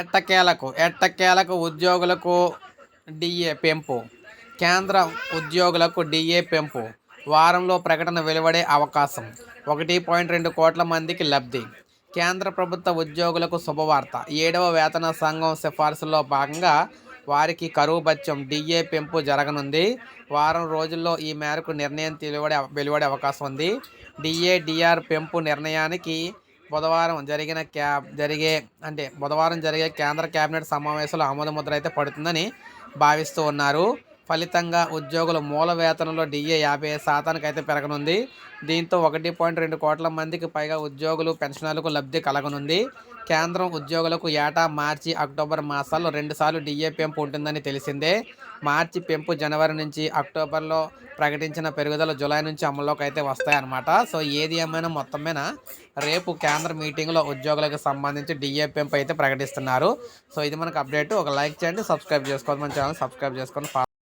ఎట్టకేలకు ఎట్టకేలకు ఉద్యోగులకు డిఏ పెంపు. కేంద్ర ఉద్యోగులకు డిఏ పెంపు. వారంలో ప్రకటన వెలువడే అవకాశం. ఒకటి పాయింట్ రెండు కోట్ల మందికి లబ్ధి. కేంద్ర ప్రభుత్వ ఉద్యోగులకు శుభవార్త. ఏడవ వేతన సంఘం సిఫార్సుల్లో భాగంగా వారికి కరువు బత్యం డిఏ పెంపు జరగనుంది. వారం రోజుల్లో ఈ మేరకు నిర్ణయం వెలువడే వెలువడే అవకాశం ఉంది. డిఏ డిఆర్ పెంపు నిర్ణయానికి బుధవారం జరిగిన క్యా జరిగే అంటే బుధవారం జరిగే కేంద్ర కేబినెట్ సమావేశంలో ఆమోద ముద్ర అయితే పడుతుందని భావిస్తూ ఉన్నారు. ఫలితంగా ఉద్యోగుల మూల వేతనంలో డిఏ యాభై ఐదు శాతానికి అయితే పెరగనుంది. దీంతో ఒకటి పాయింట్ రెండు కోట్ల మందికి పైగా ఉద్యోగులు పెన్షనర్లకు లబ్ధి కలగనుంది. కేంద్రం ఉద్యోగులకు ఏటా మార్చి అక్టోబర్ మాసాల్లో రెండుసార్లు డిఏ పెంపు ఉంటుందని తెలిసిందే. మార్చి పెంపు జనవరి నుంచి అక్టోబర్లో ప్రకటించిన పెరుగుదల జూలై నుంచి అమల్లోకి అయితే వస్తాయన్నమాట. సో ఏది ఏమైనా మొత్తం రేపు కేంద్ర మీటింగ్లో ఉద్యోగులకు సంబంధించి డిఏ పెంపు అయితే ప్రకటిస్తున్నారు. సో ఇది మనకు అప్డేట్. ఒక లైక్ చేయండి సబ్స్క్రైబ్ చేసుకోవాలి మన ఛానల్ సబ్స్క్రైబ్ చేసుకొని